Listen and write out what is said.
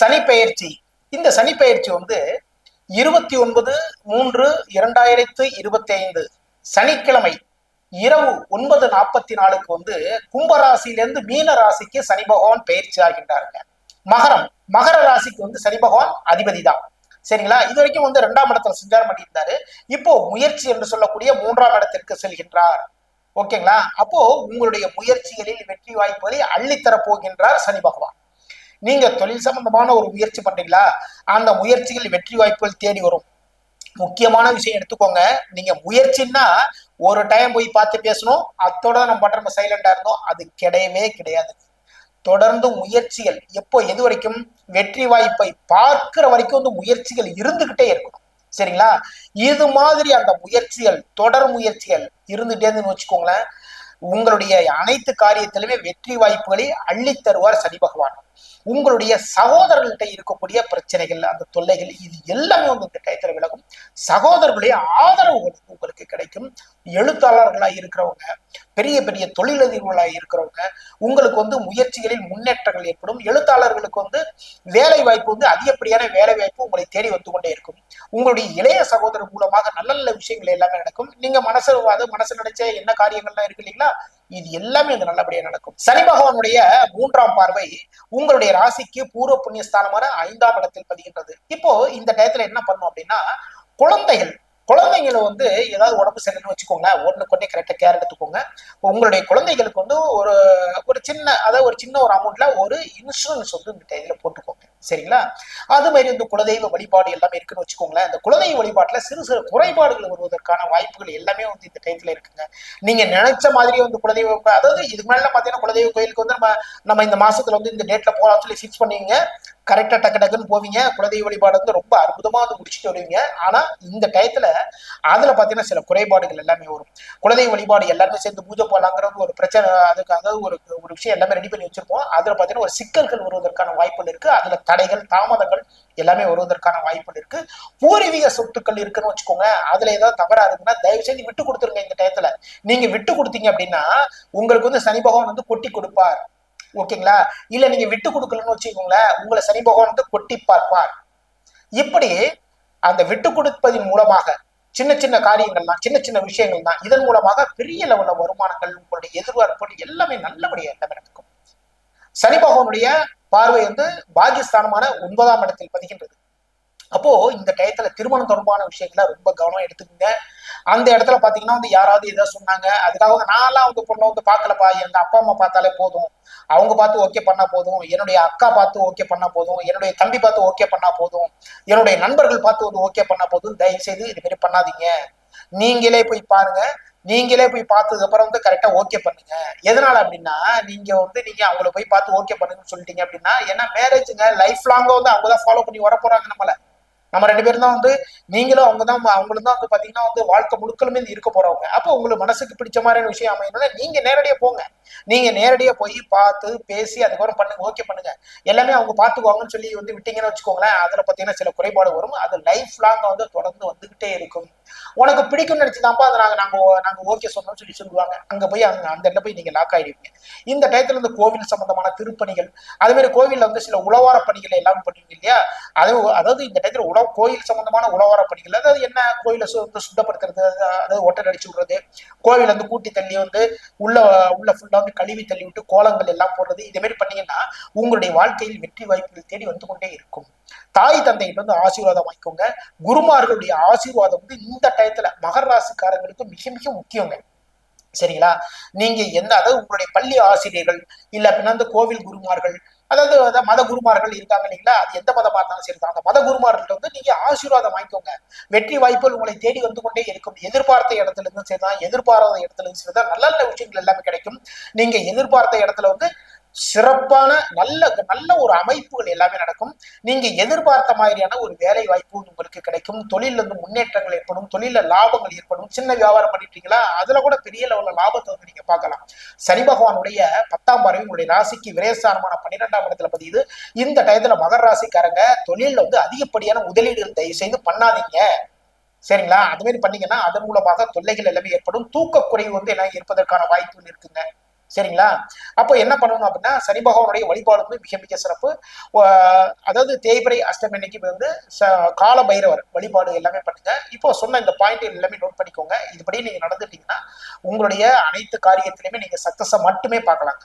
சனிப்பெயர்ச்சி. இந்த சனிப்பெயர்ச்சி வந்து இருபத்தி ஒன்பது மூன்று இரண்டாயிரத்து இருபத்தி ஐந்து சனிக்கிழமை இரவு ஒன்பது நாற்பத்தி நாலுக்கு வந்து கும்பராசியிலிருந்து மீன ராசிக்கு சனி பகவான் பயிற்சி ஆகின்றாருங்க. மகரம். மகர ராசிக்கு வந்து சனி பகவான் அதிபதி தான். சரிங்களா? இது வரைக்கும் வந்து ரெண்டாம் இடத்துல சஞ்சாரம் பண்ணியிருந்தாரு. இப்போ முயற்சி என்று சொல்லக்கூடிய மூன்றாம் இடத்திற்கு செல்கின்றார். ஓகேங்களா? அப்போ உங்களுடைய முயற்சிகளில் வெற்றி வாய்ப்புகளை அள்ளித்தரப் போகின்றார் சனி பகவான். நீங்க தொழில் சம்பந்தமான ஒரு முயற்சி பண்றீங்களா? அந்த முயற்சிகள் வெற்றி வாய்ப்புகள் தேடி வரும். முக்கியமான விஷயம் எடுத்துக்கோங்க. நீங்க முயற்சின்னா ஒரு டைம் போய் பார்த்து பேசணும். அத்தோட நம்ம பண்ற நம்ம சைலண்டா இருந்தோம். அது கிடையவே கிடையாது. தொடர்ந்து முயற்சிகள் எப்போ எது வரைக்கும்? வெற்றி வாய்ப்பை பார்க்கிற வரைக்கும் வந்து முயற்சிகள் இருந்துகிட்டே இருக்கணும். சரிங்களா? இது மாதிரி அந்த முயற்சிகள் தொடர் முயற்சிகள் இருந்துட்டேன்னு வச்சுக்கோங்களேன். உங்களுடைய அனைத்து காரியத்திலுமே வெற்றி வாய்ப்புகளை அள்ளி தருவார் சனி பகவான். உங்களுடைய சகோதரர்கள்ட்ட இருக்கக்கூடிய பிரச்சனைகள் அந்த தொல்லைகள் இது எல்லாமே வந்து இந்த விலகும். சகோதரர்களுடைய ஆதரவு உங்களுக்கு கிடைக்கும். எழுத்தாளர்களா இருக்கிறவங்க பெரிய பெரிய தொழிலதிபர்களா இருக்கிறவங்க உங்களுக்கு வந்து முயற்சிகளில் முன்னேற்றங்கள் ஏற்படும். எழுத்தாளர்களுக்கு வந்து வேலை வாய்ப்பு வந்து அதிகப்படியான வேலை வாய்ப்பு உங்களை தேடி வந்து கொண்டே இருக்கும். உங்களுடைய இளைய சகோதரர் மூலமாக நல்ல நல்ல விஷயங்கள் எல்லாமே நடக்கும். நீங்க மனசு அது மனசு நினைச்ச என்ன காரியங்கள்லாம் இருக்கு இல்லைங்களா? இது எல்லாமே வந்து நல்லபடியா நடக்கும். சனி பகவானுடைய மூன்றாம் பார்வை உங்களுடைய ராசிக்கு பூர்வ புண்ணியஸ்தானமான ஐந்தாம் இடத்தில் பதிகின்றது. இப்போ இந்த டயத்துல என்ன பண்ணும் அப்படின்னா குழந்தைகள் குழந்தைங்களை வந்து ஏதாவது உடம்பு சரியில்லைன்னு வச்சுக்கோங்க. ஒண்ணுக்கு கொண்டே கரெக்டா கேர் எடுத்துக்கோங்க. உங்களுடைய குழந்தைகளுக்கு வந்து ஒரு ஒரு சின்ன அதாவது ஒரு சின்ன ஒரு அமௌண்ட்ல ஒரு இன்சூரன்ஸ் வந்து இந்த டைம்ல போட்டுக்கோங்க. சரிங்களா? அது மாதிரி வந்து குலதெய்வ வழிபாடு எல்லாமே இருக்குன்னு வச்சுக்கோங்களேன். இந்த குலதெய்வ வழிபாட்டுல சிறு சிறு குறைபாடுகள் வருவதற்கான வாய்ப்புகள் எல்லாமே வந்து இந்த டைத்துல இருக்குங்க. நீங்க நினைச்ச மாதிரி வந்து குலதெய்வ அதாவது இதுக்கு மேல பாத்தீங்கன்னா குலதெய்வ கோயிலுக்கு வந்து நம்ம நம்ம இந்த மாசத்துல வந்து இந்த டேட்ல போகலாம்னு சொல்லி ஃபிக்ஸ் பண்ணீங்க கரெக்டா டக்கு டக்குன்னு போவீங்க. குலதெய்வ வழிபாடு வந்து ரொம்ப அற்புதமா வந்து முடிச்சுட்டு வருவீங்க. ஆனா இந்த டயத்துல அதுல பாத்தீங்கன்னா சில குறைபாடுகள் எல்லாமே வரும். குலதெய்வ வழிபாடு எல்லாருமே சேர்ந்து பூஜை போடலாங்கிறது ஒரு பிரச்சனை அதுக்கு அதாவது ஒரு ஒரு விஷயம் எல்லாமே ரெடி பண்ணி வச்சிருப்போம். அதுல பாத்தீங்கன்னா ஒரு சிக்கல்கள் வருவதற்கான வாய்ப்புகள் இருக்கு. அதுல தடைகள் தாமதங்கள் எல்லாமே வருவதற்கான வாய்ப்புகள் இருக்கு. பூர்வீக சொத்துக்கள் இருக்குன்னு வச்சுக்கோங்க. அதுல ஏதாவது தவறா இருக்குன்னா தயவு செய்து விட்டு கொடுத்துருங்க இந்த டயத்துல. நீங்க விட்டு கொடுத்தீங்க அப்படின்னா உங்களுக்கு வந்து சனி பகவான் வந்து கொட்டி கொடுப்பார். ஓகேங்களா? இல்ல நீங்க விட்டு கொடுக்கலன்னு வச்சுக்கோங்களேன் உங்களை சனி பகவான் வந்து கொட்டி பார்ப்பார். இப்படி அந்த விட்டு கொடுப்பதின் மூலமாக சின்ன சின்ன காரியங்கள் தான் சின்ன சின்ன விஷயங்கள் தான் இதன் மூலமாக பெரிய லெவல்ல வருமானங்கள் உங்களுடைய எதிர்பார்ப்புகள் எல்லாமே நல்லபடியா எல்லாமே நடக்கும். சனி பகவானுடைய பார்வை வந்து பாகிஸ்தானமான ஒன்பதாம் இடத்தில் பதிகின்றது. அப்போ இந்த டயத்துல திருமணம் தொடர்பான விஷயங்களை ரொம்ப கவனம் எடுத்துக்கோங்க. அந்த இடத்துல பாத்தீங்கன்னா வந்து யாராவது ஏதாவது சொன்னாங்க அதுக்காக வந்து நான்லாம் வந்து பொண்ணை வந்து பார்க்கலப்பா எங்க அப்பா அம்மா பார்த்தாலே போதும். அவங்க பார்த்து ஓகே பண்ணா போதும். என்னுடைய அக்கா பார்த்து ஓகே பண்ணா போதும். என்னுடைய தம்பி பார்த்து ஓகே பண்ணா போதும். என்னுடைய நண்பர்கள் பார்த்து வந்து ஓகே பண்ணா போதும். தயவு செய்து இது மாதிரி பண்ணாதீங்க. நீங்களே போய் பாருங்க. நீங்களே போய் பார்த்ததுக்கு அப்புறம் வந்து கரெக்டா ஓகே பண்ணுங்க. எதனால அப்படின்னா நீங்க வந்து நீங்க அவங்கள போய் பார்த்து ஓகே பண்ணுங்கன்னு சொல்லிட்டீங்க அப்படின்னா ஏன்னா மேரேஜுங்க லைஃப் லாங்க வந்து அவங்க தான் ஃபாலோ பண்ணி வர போறாங்க நம்மள. நம்ம ரெண்டு பேரும் தான் வந்து நீங்களும் அவங்க தான் அவங்களும் தான் வந்து பாத்தீங்கன்னா வந்து வாழ்க்கை முழுக்கலுமே இருக்க போறவங்க. அப்போ உங்களுக்கு மனசுக்கு பிடிச்ச மாதிரியான விஷயம் அமையணும்னா நீங்க நேரடியா போங்க. நீங்க நேரடியா போய் பார்த்து பேசி அதுக்கப்புறம் பண்ணுங்க ஓகே பண்ணுங்க. எல்லாமே அவங்க பார்த்துக்குவாங்கன்னு சொல்லி வந்து விட்டீங்கன்னு வச்சுக்கோங்களேன் அதுல பாத்தீங்கன்னா சில குறைபாடு வரும். அது லைஃப் லாங் வந்து தொடர்ந்து வந்துகிட்டே இருக்கும். உனக்கு பிடிக்கும்னு நினைச்சுதான்ப்பா அதை நாங்க நாங்க நாங்க ஓகே சொன்னோம்னு சொல்லி சொல்லுவாங்க. அங்க போய் அங்க அந்த இடத்துல போய் நீங்க லாக் ஆயிடுவீங்க. இந்த டயத்துல இந்த கோவில் சம்பந்தமான திருப்பணிகள் அதே மாதிரி கோவில்ல வந்து சில உழவார பணிகள் எல்லாம் பண்ணுவீங்க இல்லையா? அது அதாவது இந்த டயத்துல உழவு கோயில் சம்பந்தமான உழவார பணிகள். அதாவது என்ன கோயிலை வந்து சுத்தப்படுத்துறது? அதாவது ஒட்டல் அடிச்சு விடுறது. கோவில் வந்து கூட்டி தள்ளி வந்து உள்ள உள்ள ஃபுல்லா வந்து கழுவி தள்ளி விட்டு கோலங்கள் எல்லாம் போடுறது. இதே மாதிரி பண்ணீங்கன்னா உங்களுடைய வாழ்க்கையில் வெற்றி வாய்ப்புகள் தேடி வந்து கொண்டே இருக்கும். தாய் தந்தைகிட்ட வந்து ஆசீர்வாதம் வாங்கிக்கோங்க. குருமார்களுடைய ஆசீர்வாதம் வந்து இந்த டயத்துல மகர ராசிக்காரங்களுக்கு மிக மிக முக்கியங்க. சரிங்களா? நீங்க எந்த அதாவது உங்களுடைய பள்ளி ஆசிரியர்கள் இல்ல அப்படின்னா கோவில் குருமார்கள் அதாவது அதாவது மத குருமார்கள் இருக்காங்க இல்லைங்களா? அது எந்த மதமா இருந்தாலும் சரி தான் அந்த மத குருமார்கள்ட்ட வந்து நீங்க ஆசீர்வாதம் வாங்கிக்கோங்க. வெற்றி வாய்ப்புகள் உங்களை தேடி வந்து கொண்டே இருக்கும். எதிர்பார்த்த இடத்துல இருந்தும் சரிதான் எதிர்பாராத இடத்துல இருந்து சரிதான். நல்ல நல்ல விஷயங்கள் எல்லாமே கிடைக்கும். நீங்க எதிர்பார்த்த இடத்துல வந்து சிறப்பான நல்ல நல்ல ஒரு அமைப்புகள் எல்லாமே நடக்கும். நீங்க எதிர்பார்த்த மாதிரியான ஒரு வேலை வாய்ப்பு உங்களுக்கு கிடைக்கும். தொழில இருந்து முன்னேற்றங்கள் ஏற்படும். தொழில லாபங்கள் ஏற்படும். சின்ன வியாபாரம் பண்ணிட்டீங்களா? அதுல கூட பெரிய லெவல்ல லாபத்தை வந்து நீங்க பார்க்கலாம். சனி பகவானுடைய பத்தாம் பார்வை உங்களுடைய ராசிக்கு விரேசாரமான பன்னிரெண்டாம் இடத்துல பதியுது. இந்த டயத்துல மகர ராசிக்காரங்க தொழில வந்து அதிகப்படியான முதலீடுகள் தயவு செய்து பண்ணாதீங்க. சரிங்களா? அது மாதிரி பண்ணீங்கன்னா அதன் மூலமாக தொல்லைகள் எல்லாமே ஏற்படும். தூக்க குறைவு வந்து என்ன இருப்பதற்கான வாய்ப்புகள் இருக்குங்க. சரிங்களா? அப்போ என்ன பண்ணணும் அப்படின்னா சனி பகவானுடைய வழிபாடு வந்து மிக மிக சிறப்பு. அதாவது தேய்பிரை அஷ்டமி அன்னைக்கு வந்து கால பைரவர் வழிபாடு எல்லாமே பண்ணுங்க. இப்போ சொன்ன இந்த பாயிண்ட் எல்லாமே நோட் பண்ணிக்கோங்க. இதுபடி நீங்க நடந்துட்டீங்கன்னா உங்களுடைய அனைத்து காரியத்திலையுமே நீங்க சக்சஸை மட்டுமே பார்க்கலாங்க.